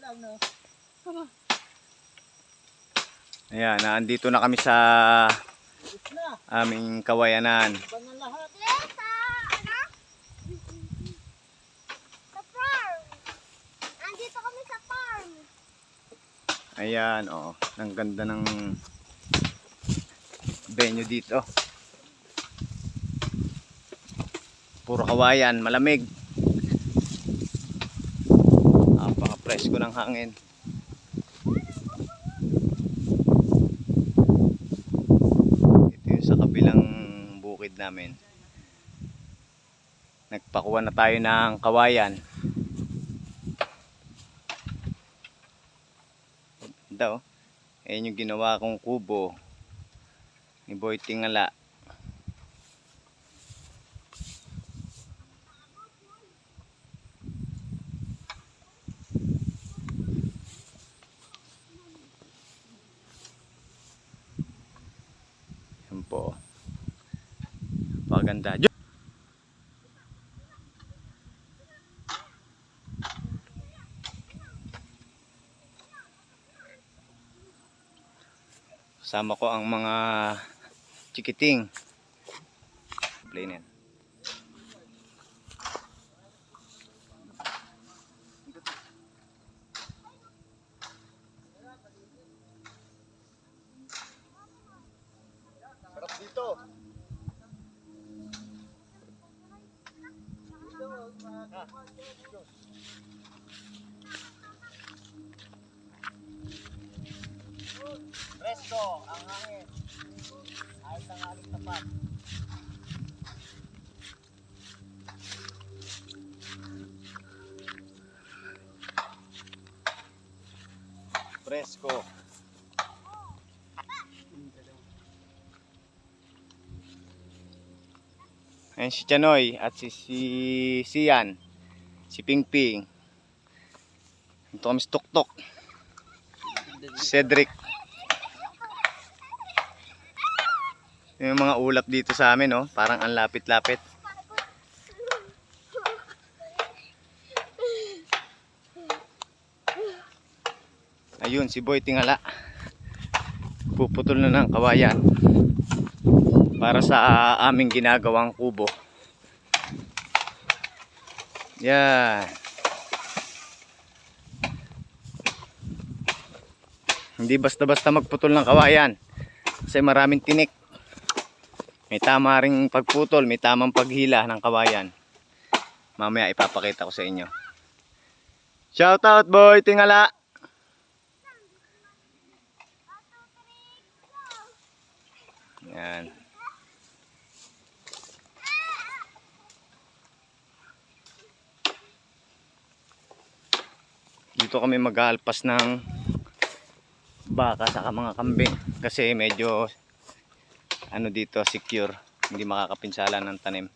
lang no. Ayan, naandito na kami sa aming kawayanan. Ano? Sa farm. Andito kami sa farm. Ayan, oh. Ang ganda ng venue dito. Puro kawayan, malamig. Ng hangin. Ito yung sa kabilang bukid namin. Nagpakuha na tayo ng kawayan. Ganda oh. Ayan yung ginawa kong kubo ni Boy Tingala. Kasama ko ang mga chikiting. Play na yan. Dito. Presko, ang hangin. Ayos ang aling tapat. Presko. Ayan si Chanoy at si, si Sian. Si Pingping. Ito kami si Tuktok. Cedric. Yung mga ulap dito sa amin, oh. Parang ang lapit-lapit. Ayun, si Boy Tingala. Puputol na ng kawayan. Para sa ah, aming ginagawang kubo. Yan. Hindi basta-basta magputol ng kawayan. Kasi maraming tinik. May tama ring pagputol, may tamang paghila ng kawayan. Mamaya ipapakita ko sa inyo. Shoutout boy, tingala. Yan. Dito kami mag-aalpas ng baka sa mga kambing kasi medyo ano dito secure. Hindi makakapinsala ng tanim